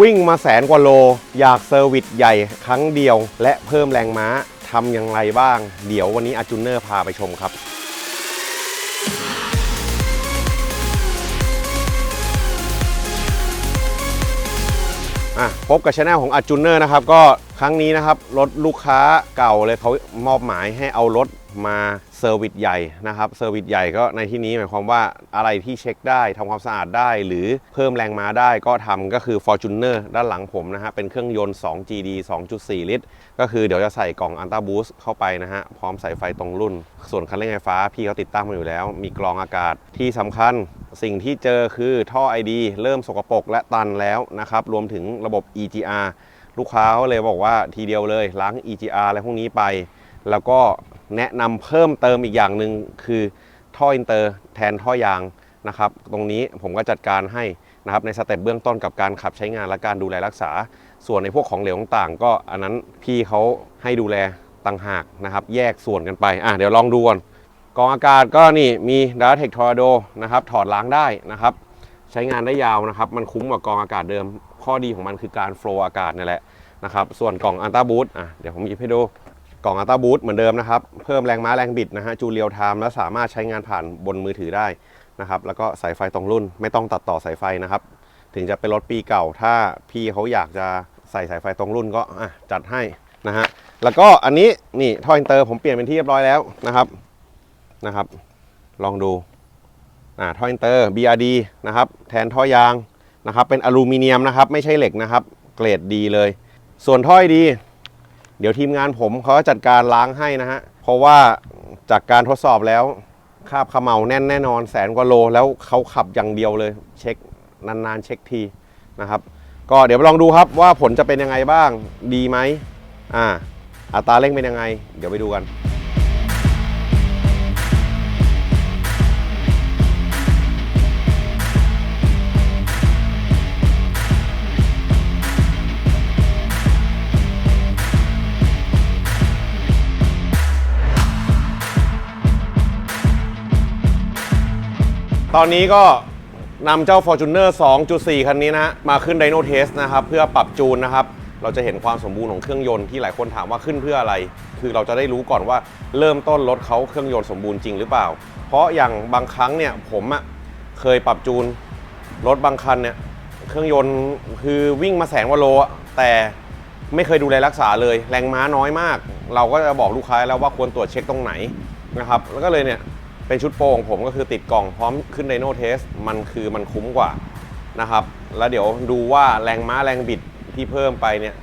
วิ่งมาแสนกว่าโล อยากเซอร์วิสใหญ่ครั้งเดียว และเพิ่มแรงม้าทำอย่างไรบ้าง เดี๋ยววันนี้อาจูเนอร์พาไปชมครับอะพบกับช anel ของอาจูเนอร์นะครับ ก็ ครั้งนี้นะครับรถลูกค้าเก่าเลยเขามอบหมายให้เอารถมาเซอร์วิสใหญ่นะครับเซอร์วิสใหญ่ก็ในที่นี้หมายความว่าอะไรที่เช็คได้ทำความสะอาดได้ หรือเพิ่มแรงม้าได้ก็ทำก็คือ Fortuner ด้านหลังผมนะฮะเป็นเครื่องยนต์ 2 GD 2.4 ลิตร ก็คือเดี๋ยวจะใส่กล่องอันต้าบูสเข้าไปนะฮะพร้อมสายไฟตรงรุ่น ส่วนคันเร่งไฟฟ้าพี่เขาติดตั้งมาอยู่แล้ว มีกรองอากาศที่สำคัญ สิ่งที่เจอคือท่อ ID เริ่มสกปรกและตันแล้วนะครับรวมถึงระบบ EGR ลูกค้าเขาเลยบอกว่าทีเดียวเลยล้าง EGR อะไรพวกนี้ไป แล้วก็แนะนำเพิ่มเติมอีกอย่างหนึ่งคือท่ออินเตอร์แทนท่อยางนะครับ ตรงนี้ผมก็จัดการให้นะครับในสเต็ปเบื้องต้นกับการขับใช้งานและการดูแลรักษา ส่วนในพวกของเหลวต่างๆ ก็อันนั้นพี่เขาให้ดูแลต่างหากนะครับ แยกส่วนกันไปอะเดี๋ยวลองดูก่อนกองอากาศก็นี่มี d a t e c Tornado นะครับถอดล้างได้นะครับ ใช้งานได้ยาวนะครับ มันคุ้มกว่ากองอากาศเดิม ข้อดีของมันคือการโฟล์อากาศนี่แหละนะครับ ส่วนกล่องอันต้าบูทอะเดี๋ยวผมหยิบให้ดูกล่องอัลต้าบูทเหมือนเดิมนะครับ เพิ่มแรงม้าแรงบิดนะฮะจูเรียลไทม์และสามารถใช้งานผ่านบนมือถือได้นะครับ แล้วก็สายไฟตรงรุ่นไม่ต้องตัดต่อสายไฟนะครับ ถึงจะเป็นรถปีเก่า ถ้าพี่เขาอยากจะใส่สายไฟตรงรุ่นก็อะจัดให้นะฮะ แล้วก็อันนี้นี่ท่ออินเตอร์ผมเปลี่ยนเป็นที่เรียบร้อยแล้วนะครับนะครับ ลองดู อ่าท่ออินเตอร์ BRD นะครับแทนท่อยางนะครับเป็นอลูมิเนียมนะครับไม่ใช่เหล็กนะครับ เกรดดีเลย ส่วนท่อยดี เดี๋ยวทีมงานผมเขาจะจัดการล้างให้นะฮะเพราะว่าจากการทดสอบแล้วคาบเขมเหลาแน่นแน่นอนแสนกว่าโล แล้วเขาขับอย่างเดียวเลย เช็คนานๆเช็คทีนะครับ ก็เดี๋ยวลองดูครับว่าผลจะเป็นยังไงบ้างดีไหมอ่าอัตราเร่งเป็นยังไง เดี๋ยวไปดูกัน ตอนนี้ก็นำเจ้า Fortuner 2.4 คันนี้นะฮะมาขึ้น Dyno Test นะครับเพื่อปรับจูนนะครับ เราจะเห็นความสมบูรณ์ของเครื่องยนต์ที่หลายคนถามว่าขึ้นเพื่ออะไร คือเราจะได้รู้ก่อนว่าเริ่มต้นรถเขาเครื่องยนต์สมบูรณ์จริงหรือเปล่า เพราะอย่างบางครั้งเนี่ยผมอะเคยปรับจูนรถบางคันเนี่ยเครื่องยนต์คือวิ่งมาแสนวโลอะแต่ไม่เคยดูแลรักษาเลย แรงม้าน้อยมาก เราก็จะบอกลูกค้าแล้วว่าควรตรวจเช็คตรงไหนนะครับแล้วก็เลยเนี่ย เป็นชุดโปรของผมก็คือติดกล่องพร้อมขึ้นไดโนเทสมันคือมันคุ้มกว่านะครับ แล้วเดี๋ยวดูว่าแรงม้าแรงบิดที่เพิ่มไปเนี่ย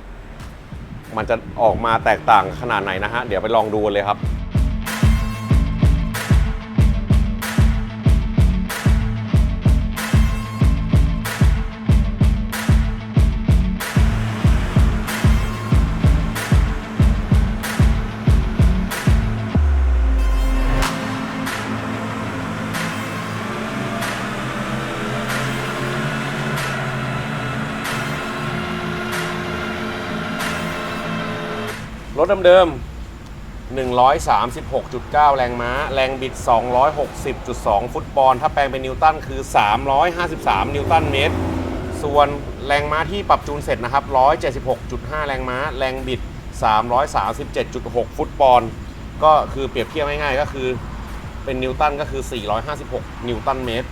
มันจะออกมาแตกต่างขนาดไหนนะฮะ เดี๋ยวไปลองดูเลยครับ รถเดิมๆ136.9 แรงม้า แรงบิด 260.2 ฟุตบอลถ้าแปลงเป็นนิวตันคือ 353 นิวตันเมตร ส่วนแรงม้าที่ปรับจูนเสร็จนะครับ 176.5 แรงม้า แรงบิด 337.6 ฟุตบอลก็คือเปรียบเทียบง่ายๆก็คือเป็นนิวตันก็คือ 456 นิวตันเมตร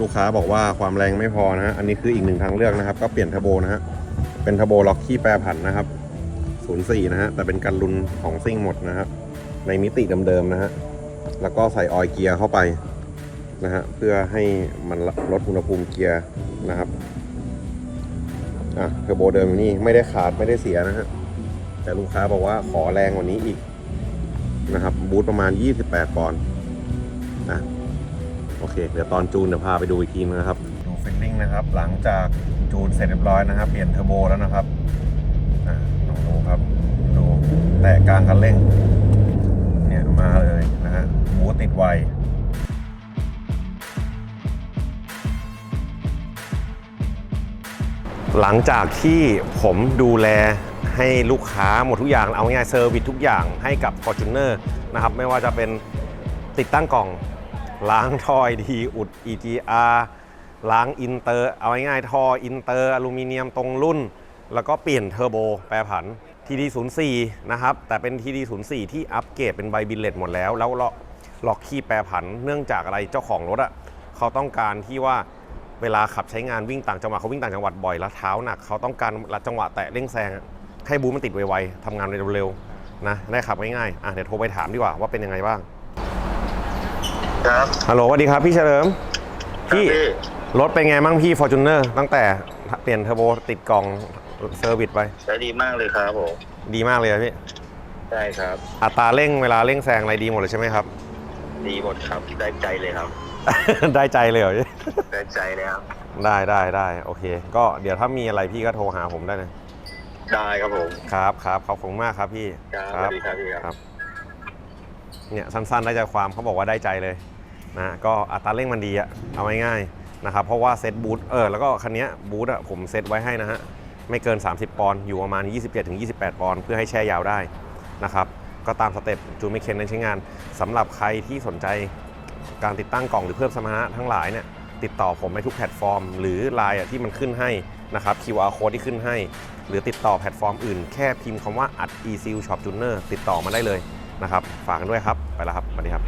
ลูกค้าบอกว่าความแรงไม่พอนะฮะ อันนี้คืออีกหนึ่งทางเลือกนะครับ ก็เปลี่ยนเทอร์โบนะฮะ เป็นเทอร์โบล็อกขี้แปรผันนะครับ 04 นะฮะ แต่เป็นกันรุนของซิ่งหมดนะครับในมิติเดิมๆนะฮะ แล้วก็ใส่ออยเกียร์เข้าไปนะฮะ เพื่อให้มันลดอุณหภูมิเกียร์นะครับ อะเทอร์โบเดิมอยู่นี่ไม่ได้ขาดไม่ได้เสียนะฮะ แต่ลูกค้าบอกว่าขอแรงกว่านี้อีกนะครับ บูทประมาณ 28 ปอนด์นะ โอเค เดี๋ยวตอนจูนเดี๋ยวพาไปดูอีกทีนึงนะครับ ดูฟิลลิ่งนะครับ หลังจากจูนเสร็จเรียบร้อยนะครับ เปลี่ยนเทอร์โบแล้วนะครับ ดูครับ ดูแตะกลางคันเร่ง เนี่ยมาเลยนะฮะบูติดไวหลังจากที่ผมดูแลให้ลูกค้าหมดทุกอย่าง เอาง่ายเซอร์วิสทุกอย่างให้กับ Fortuner นะครับ ไม่ว่าจะเป็นติดตั้งกล่อง ล้างทอยดีอุด EGR ล้างอินเตอร์ เอาง่ายๆท่ออินเตอร์อลูมิเนียมตรงรุ่น แล้วก็เปลี่ยนเทอร์โบแปรผัน TD04 นะครับ แต่เป็น TD04 ที่อัปเกรดเป็นไบบิลเลตหมดแล้ว แล้วล็อกล็อกคีย์แปรผัน เนื่องจากอะไรเจ้าของรถอะ่ะเขาต้องการที่ว่าเวลาขับใช้งานวิ่งต่างจังหวัดเขาวิ่งต่างจังหวัดบ่อยแล้วเท้าหนักเขาต้องการจังหวะแตะเร่งแซงอะให้บูมมันติดไวๆทำงานเร็วๆนะได้ขับง่ายๆอะเดี๋ยวโทรไปถามดีกว่าว่าเป็นยังไงบ้างครับฮัลโหลสวัสดีครับพี่เฉลิมพี่ครับพี่รถเป็นไงบ้างพี่ Fortuner ตั้งแต่ เปลี่ยนเทอร์โบติดกล่องเซอร์วิสไป ใช้ดีมากเลยครับผม ดีมากเลยอะพี่ ใช่ครับ อัตราเร่งเวลาเร่งแซงอะไรดีหมดเลยใช่ไหมครับ ดีหมดครับ ได้ใจเลยครับ ได้ใจเลยเหรอพี่ได้ใจเลยครับ ได้ได้ได้โอเค ก็เดี๋ยวถ้ามีอะไรพี่ก็โทรหาผมได้เลยได้ครับผมครับครับขอบคุณมากครับพี่ครับสวัสดีครับพี่ครับครับเนี่ยสั้นๆได้ใจความเขาบอกว่าได้ใจเลยนะก็อัตราเร่งมันดีอะเอาง่ายๆ นะครับเพราะว่าเซตบูทเออแล้วก็คันนี้บูทอะผมเซตไว้ให้นะฮะไม่เกิน 30 ปอนด์อยู่ประมาณ 27-28 ปอนด์เพื่อให้แช่ยาวได้นะครับก็ตามสเต็ปจูนไม่เคนในใช้งานสำหรับใครที่สนใจการติดตั้งกล่องหรือเพิ่มสมรรถนะทั้งหลายเนี่ยติดต่อผมในทุกแพลตฟอร์ม หรือไลน์ที่มันขึ้นให้นะครับ QR code ที่ขึ้นให้ หรือติดต่อแพลตฟอร์มอื่น แค่พิมพ์คำว่าอัด e s e a l shop tuner ติดต่อมาได้เลยนะครับ ฝากกันด้วยครับ ไปแล้วครับสวัสดีครับ